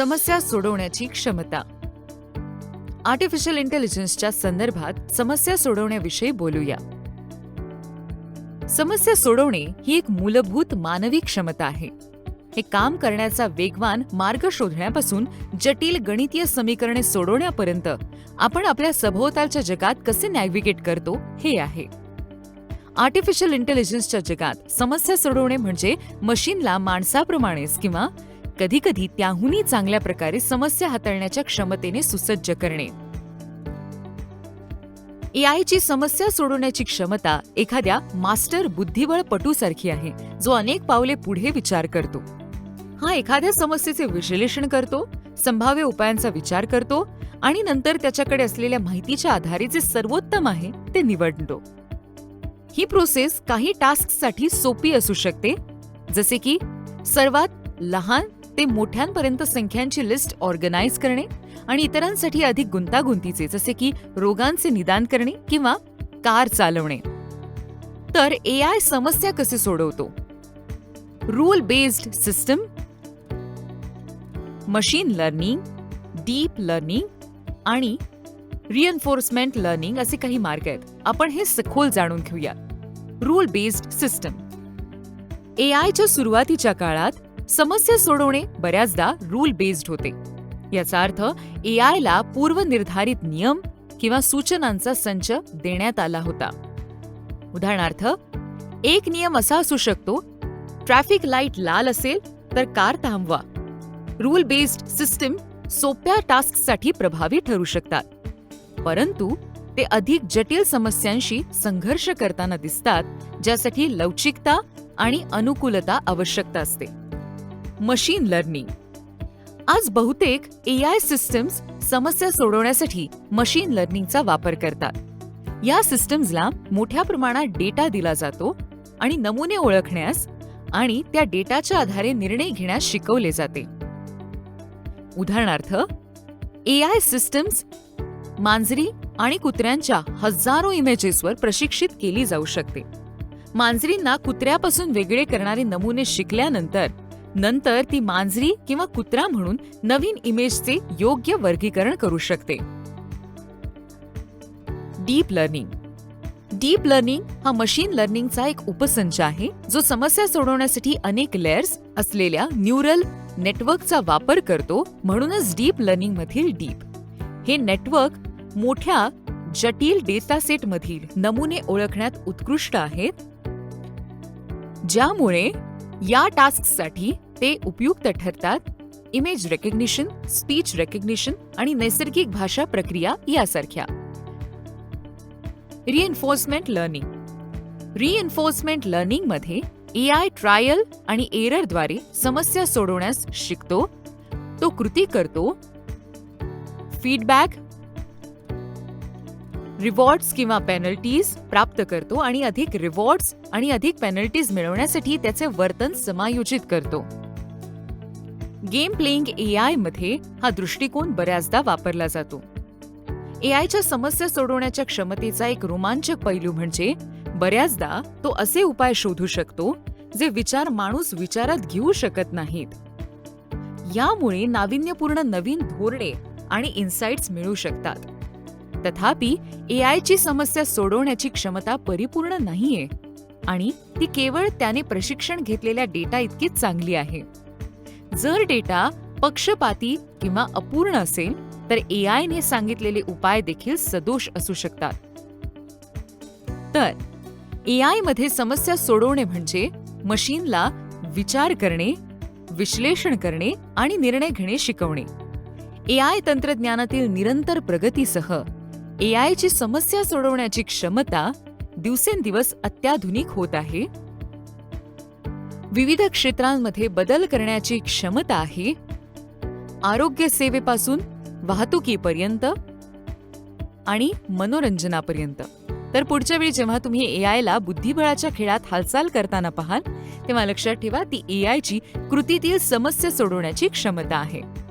समस्या सोडवण्याची क्षमता. आर्टिफिशियल इंटेलिजन्सच्या संदर्भात समस्या सोडवण्याविषयी बोलूया. समस्या सोडवणे ही एक मूलभूत मानवी क्षमता आहे. हे काम करण्याचा वेगवान मार्ग शोधण्यापासून जटिल गणितीय समीकरणे सोडवण्यापर्यंत आपण आपल्या सभोवतालच्या जगात कसे नॅव्हिगेट करतो हे आहे. आर्टिफिशियल इंटेलिजन्सच्या जगात समस्या सोडवणे म्हणजे मशीनला माणसाप्रमाणेच किंवा कधीकधी त्याहूनही चांगल्या प्रकारे समस्या हाताळण्याच्या क्षमतेने सुसज्ज करणे. एआयची समस्या सोडवण्याची क्षमता एखाद्या मास्टर बुद्धिबळ पटूसारखी आहे जो अनेक पावले पुढे विचार करतो. हा एखाद्या समस्येचे विश्लेषण करतो संभाव्य उपायांचा विचार करतो आणि नंतर त्याच्याकडे असलेल्या माहितीच्या आधारे जे सर्वोत्तम आहे ते निवडतो. ही प्रोसेस काही टास्कसाठी सोपी असू शकते जसे की सर्वात लहान ते मोठ्यांपर्यंत संख्यांची लिस्ट ऑर्गनाईज करणे आणि इतरांसाठी अधिक गुंतागुंतीचे जसे की रोगांचे निदान करणे किंवा कार चालवणे. तर ए आय समस्या कसे सोडवतो? Rule based system machine learning deep learning आणि रिएन्फोर्समेंट लर्निंग असे काही मार्ग आहेत. आपण हे सखोल जाणून घेऊया. Rule based system. ए आयच्या सुरुवातीच्या काळात समस्या सोडवणे बऱ्याचदा रूल बेस्ड होते. याचा अर्थ ए आयला पूर्वनिर्धारित नियम किंवा सूचनांचा संच देण्यात आला होता. उदाहरणार्थ एक नियम असा असू शकतो ट्रॅफिक लाइट लाल असेल तर कार थांबवा. रूल बेस्ड सिस्टीम सोप्या टास्कसाठी प्रभावी ठरू शकतात. परंतु ते अधिक जटिल समस्यांशी संघर्ष करताना दिसतात ज्यासाठी लवचिकता आणि अनुकूलता आवश्यकता असते. Machine learning. आज बहुतेक ए आय सिस्टम्स समस्या सोडवण्यासाठी मशीन लर्निंगचा वापर करतात. या सिस्टम्सला मोठ्या प्रमाणात डेटा दिला जातो आणि नमुने ओळखण्यास आणि त्या डेटाच्या आधारे निर्णय घेण्यास शिकवले जाते. उदाहरणार्थ ए आय सिस्टम्स मांजरी आणि कुत्र्यांच्या हजारो इमेजेसवर प्रशिक्षित केली जाऊ शकते. मांजरींना कुत्र्यापासून वेगळे करणारे नमुने शिकल्यानंतर नंतर ती मांजरी किंवा कुत्रा म्हणून नवीन इमेजचे योग्य वर्गीकरण करू शकते. Deep learning. डीप लर्निंग हा मशीन लर्निंगचा एक उपसंच आहे जो समस्या सोडवण्यासाठी अनेक लेअर्स असलेल्या न्यूरल नेटवर्कचा वापर करतो म्हणूनच डीप लर्निंग मधील डीप. हे नेटवर्क मोठ्या जटिल डेटा सेट मधील नमुने ओळखण्यात उत्कृष्ट आहेत ज्यामुळे या टास्कसाठी ते उपयुक्त ठरतात. इमेज रेकग्निशन स्पीच रेकग्निशन आणि नैसर्गिक भाषा प्रक्रिया यासारख्या. रिएन्फोर्समेंट लर्निंग रिएन्फोर्समेंट लर्निंगमध्ये ए आय ट्रायल आणि एररद्वारे समस्या सोडवण्यास शिकतो. तो कृती करतो. फीडबॅक रिवॉर्ड्स किंवा पेनल्टीज प्राप्त करतो आणि अधिक रिवॉर्ड्स आणि अधिक पेनल्टीज मिळवण्यासाठी त्याचे वर्तन समायोजित करतो. गेम प्लेइंग ए आयमध्ये हा दृष्टिकोन बऱ्याचदा वापरला जातो. ए आयच्या समस्या सोडवण्याच्या क्षमतेचा एक रोमांचक पैलू म्हणजे बऱ्याचदा तो असे उपाय शोधू शकतो जे विचार माणूस विचारात घेऊ शकत नाहीत. यामुळे नाविन्यपूर्ण नवीन धोरणे आणि इन्साइट्स मिळू शकतात. तथापि ए आयची समस्या सोडवण्याची क्षमता परिपूर्ण नाहीये आणि ती केवळ त्याने प्रशिक्षण घेतलेल्या डेटा इतकीच चांगली आहे. जर डेटा पक्षपाती किंवा अपूर्ण असेल तर ए आयने सांगितलेले उपाय देखील सदोष असू शकतात. तर ए आयमध्ये समस्या सोडवणे म्हणजे मशीनला विचार करणे विश्लेषण करणे आणि निर्णय घेणे शिकवणे. ए आय तंत्रज्ञानातील निरंतर प्रगतीसह ए आयची समस्या सोडवण्याची क्षमता दिवसेंदिवस अत्याधुनिक होत आहे. विविध क्षेत्रांमध्ये बदल करण्याची क्षमता आहे. आरोग्य सेवेपासून वाहतुकीपर्यंत आणि मनोरंजनापर्यंत. तर पुढच्या वेळी जेव्हा तुम्ही ए आयला बुद्धिबळाच्या खेळात हालचाल करताना पाहाल तेव्हा लक्षात ठेवा ती ए आयची कृतीतील समस्या सोडवण्याची क्षमता आहे.